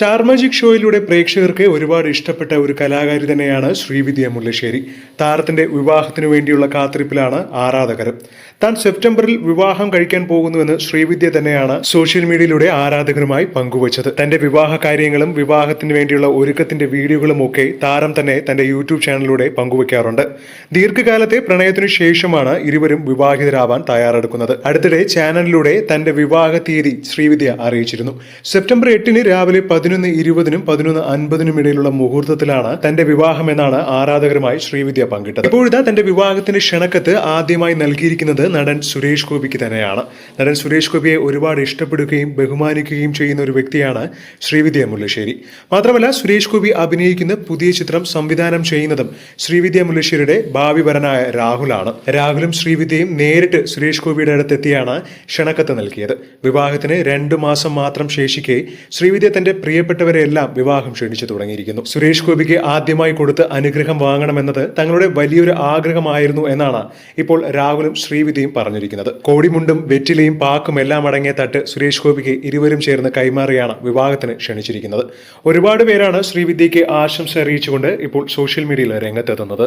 Star magic ഷോയിലൂടെ പ്രേക്ഷകർക്ക് ഒരുപാട് ഇഷ്ടപ്പെട്ട ഒരു കലാകാരി തന്നെയാണ് ശ്രീവിദ്യ മുല്ലശ്ശേരി. താരത്തിന്റെ വിവാഹത്തിനു വേണ്ടിയുള്ള കാത്തിരിപ്പിലാണ് ആരാധകർ താൻ സെപ്റ്റംബറിൽ വിവാഹം കഴിക്കാൻ പോകുന്നുവെന്ന് ശ്രീവിദ്യ തന്നെയാണ് സോഷ്യൽ മീഡിയയിലൂടെ ആരാധകരുമായി പങ്കുവച്ചത്. തന്റെ വിവാഹ കാര്യങ്ങളും വിവാഹത്തിന് വേണ്ടിയുള്ള ഒരുക്കത്തിന്റെ വീഡിയോകളും ഒക്കെ താരം തന്നെ തന്റെ യൂട്യൂബ് ചാനലിലൂടെ പങ്കുവയ്ക്കാറുണ്ട്. ദീർഘകാലത്തെ പ്രണയത്തിനു ശേഷമാണ് ഇരുവരും വിവാഹിതരാവാൻ തയ്യാറെടുക്കുന്നത്. അടുത്തിടെ ചാനലിലൂടെ തന്റെ വിവാഹ തീയതി ശ്രീവിദ്യ അറിയിച്ചിരുന്നു. സെപ്റ്റംബർ എട്ടിന് രാവിലെ പതിനൊന്ന് ഇരുപതിനും പതിനൊന്ന് അൻപതിനും ഇടയിലുള്ള മുഹൂർത്തത്തിലാണ് തന്റെ വിവാഹം എന്നാണ് ആരാധകരുമായി ശ്രീവിദ്യ പങ്കിട്ടത്. ഇപ്പോഴത്തെ തന്റെ വിവാഹത്തിന്റെ ക്ഷണക്കത്ത് ആദ്യമായി നൽകിയിരിക്കുന്നത് നടൻ സുരേഷ് ഗോപിക്ക് തന്നെയാണ്. നടൻ സുരേഷ് ഗോപിയെ ഒരുപാട് ഇഷ്ടപ്പെടുകയും ബഹുമാനിക്കുകയും ചെയ്യുന്ന ഒരു വ്യക്തിയാണ് ശ്രീവിദ്യ മുല്ലശ്ശേരി. മാത്രമല്ല സുരേഷ് ഗോപി അഭിനയിക്കുന്ന പുതിയ ചിത്രം സംവിധാനം ചെയ്യുന്നതും ശ്രീവിദ്യ മുല്ലശ്ശേരിയുടെ ഭാവി വരനായ രാഹുലാണ്. രാഹുലും ശ്രീവിദ്യയും നേരിട്ട് സുരേഷ് ഗോപിയുടെ അടുത്തെത്തിയാണ് ക്ഷണക്കത്ത് നൽകിയത്. വിവാഹത്തിന് രണ്ടു മാസം മാത്രം ശേഷിക്കെ ശ്രീവിദ്യ തന്റെ പ്രിയപ്പെട്ടവരെ എല്ലാം വിവാഹം ക്ഷണിച്ചു തുടങ്ങിയിരിക്കുന്നു. സുരേഷ് ഗോപിക്ക് ആദ്യമായി കൊടുത്ത് അനുഗ്രഹം വാങ്ങണമെന്നത് തങ്ങളുടെ വലിയൊരു ആഗ്രഹമായിരുന്നു എന്നാണ് ഇപ്പോൾ രാഹുലും ശ്രീവിദ്യയും പറഞ്ഞിരിക്കുന്നത്. കോടിമുണ്ടും വെറ്റിലയും പാക്കും എല്ലാം അടങ്ങിയ തട്ട് സുരേഷ് ഗോപിക്ക് ഇരുവരും ചേർന്ന് കൈമാറിയാണ് വിവാഹത്തിന് ക്ഷണിച്ചിരിക്കുന്നത്. ഒരുപാട് പേരാണ് ശ്രീവിദ്യയ്ക്ക് ആശംസ അറിയിച്ചുകൊണ്ട് ഇപ്പോൾ സോഷ്യൽ മീഡിയയിൽ രംഗത്തെത്തുന്നത്.